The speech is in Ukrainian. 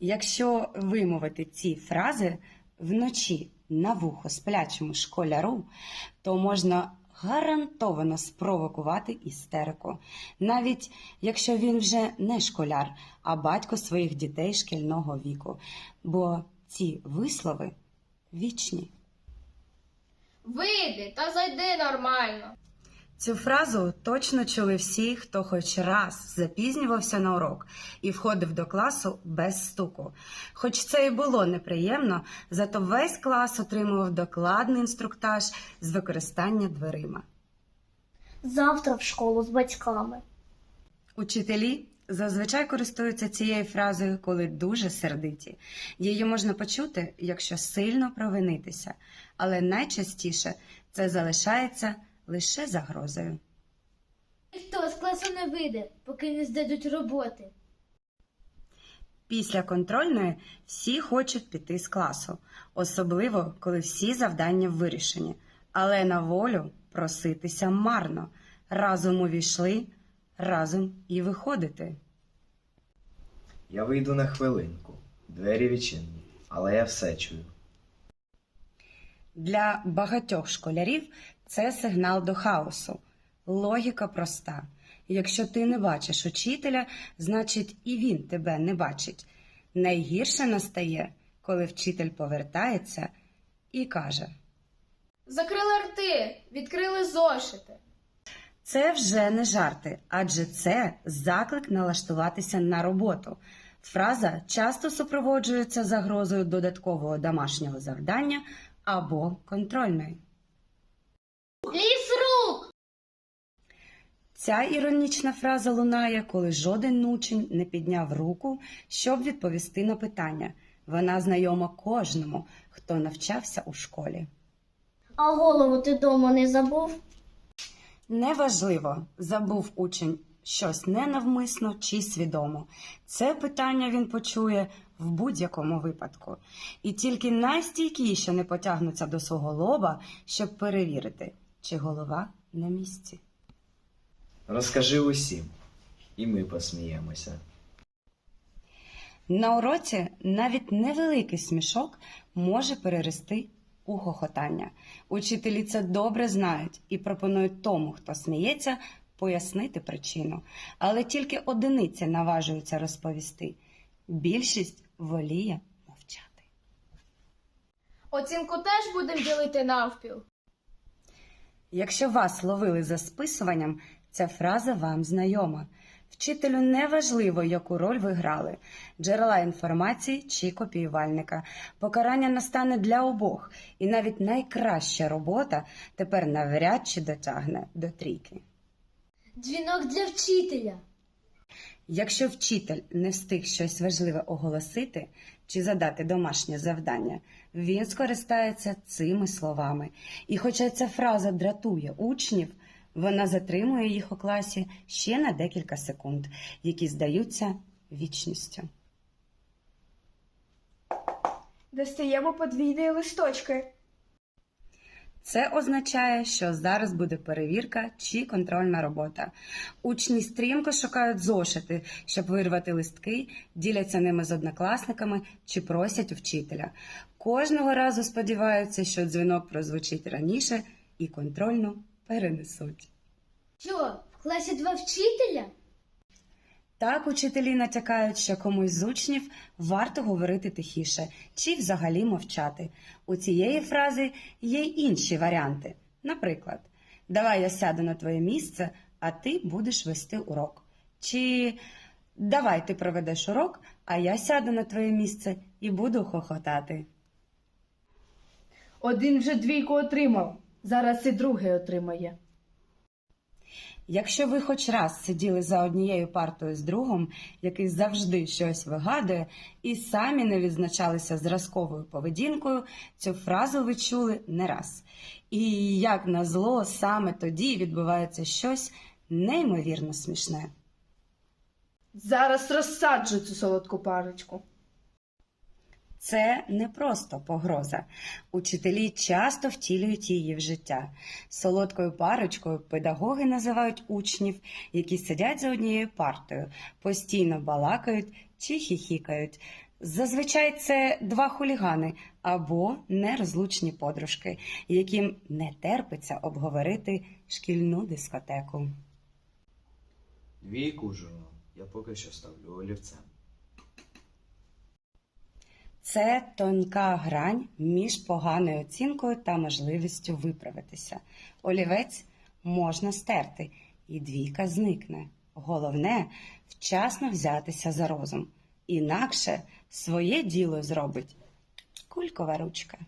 Якщо вимовити ці фрази вночі на вухо сплячому школяру, то можна гарантовано спровокувати істерику, навіть якщо він вже не школяр, а батько своїх дітей шкільного віку, бо ці вислови вічні. Вийди та зайди нормально. Цю фразу точно чули всі, хто хоч раз запізнювався на урок і входив до класу без стуку. Хоч це і було неприємно, зато весь клас отримував докладний інструктаж з використання дверима. Завтра в школу з батьками. Учителі зазвичай користуються цією фразою, коли дуже сердиті. Її можна почути, якщо сильно провинитися, але найчастіше це залишається лише загрозою. Ніхто з класу не вийде, поки не здадуть роботи. Після контрольної всі хочуть піти з класу, особливо коли всі завдання вирішені. Але на волю проситися марно. Разом увійшли, разом і виходити. Я вийду на хвилинку. Двері відчинені, але я все чую. Для багатьох школярів це сигнал до хаосу. Логіка проста. Якщо ти не бачиш учителя, значить і він тебе не бачить. Найгірше настає, коли вчитель повертається і каже: Закрили рти, відкрили зошити. Це вже не жарти, адже це заклик налаштуватися на роботу. Фраза часто супроводжується загрозою додаткового домашнього завдання або контрольної. Ліс рук! Ця іронічна фраза лунає, коли жоден учень не підняв руку, щоб відповісти на питання. Вона знайома кожному, хто навчався у школі. А голову ти дома не забув? Неважливо, забув учень щось ненавмисно чи свідомо. Це питання він почує в будь-якому випадку. І тільки найстійкіше не потягнуться до свого лоба, щоб перевірити, чи голова на місці. Розкажи усім, і ми посміємося. На уроці навіть невеликий смішок може перерости у хохотання. Учителі це добре знають і пропонують тому, хто сміється, пояснити причину. Але тільки одиниці наважуються розповісти. Більшість воліє мовчати. Оцінку теж будемо ділити навпіл. Якщо вас ловили за списуванням, ця фраза вам знайома. Вчителю не важливо, яку роль ви грали, джерела інформації чи копіювальника. Покарання настане для обох, і навіть найкраща робота тепер навряд чи дотягне до трійки. Дзвінок для вчителя. Якщо вчитель не встиг щось важливе оголосити чи задати домашнє завдання, він скористається цими словами. І хоча ця фраза дратує учнів, вона затримує їх у класі ще на декілька секунд, які здаються вічністю. Достаємо подвійні листочки. Це означає, що зараз буде перевірка чи контрольна робота. Учні стрімко шукають зошити, щоб вирвати листки, діляться ними з однокласниками чи просять у вчителя. Кожного разу сподіваються, що дзвінок прозвучить раніше і контрольну перенесуть. Що, в класі два вчителя? Так учителі натякають, що комусь з учнів варто говорити тихіше чи взагалі мовчати. У цієї фрази є й інші варіанти. Наприклад, давай я сяду на твоє місце, а ти будеш вести урок. Чи давай ти проведеш урок, а я сяду на твоє місце і буду хохотати. Один вже двійку отримав. Зараз і другий отримає. Якщо ви хоч раз сиділи за однією партою з другом, який завжди щось вигадує, і самі не відзначалися зразковою поведінкою, цю фразу ви чули не раз. І як назло, саме тоді відбувається щось неймовірно смішне. Зараз розсаджу цю солодку парочку. Це не просто погроза. Учителі часто втілюють її в життя. Солодкою парочкою педагоги називають учнів, які сидять за однією партою, постійно балакають чи хіхікають. Зазвичай це два хулігани або нерозлучні подружки, яким не терпиться обговорити шкільну дискотеку. Двійку журнал я поки що ставлю олівцем. Це тонка грань між поганою оцінкою та можливістю виправитися. Олівець можна стерти, і двійка зникне. Головне вчасно взятися за розум. Інакше своє діло зробить кулькова ручка.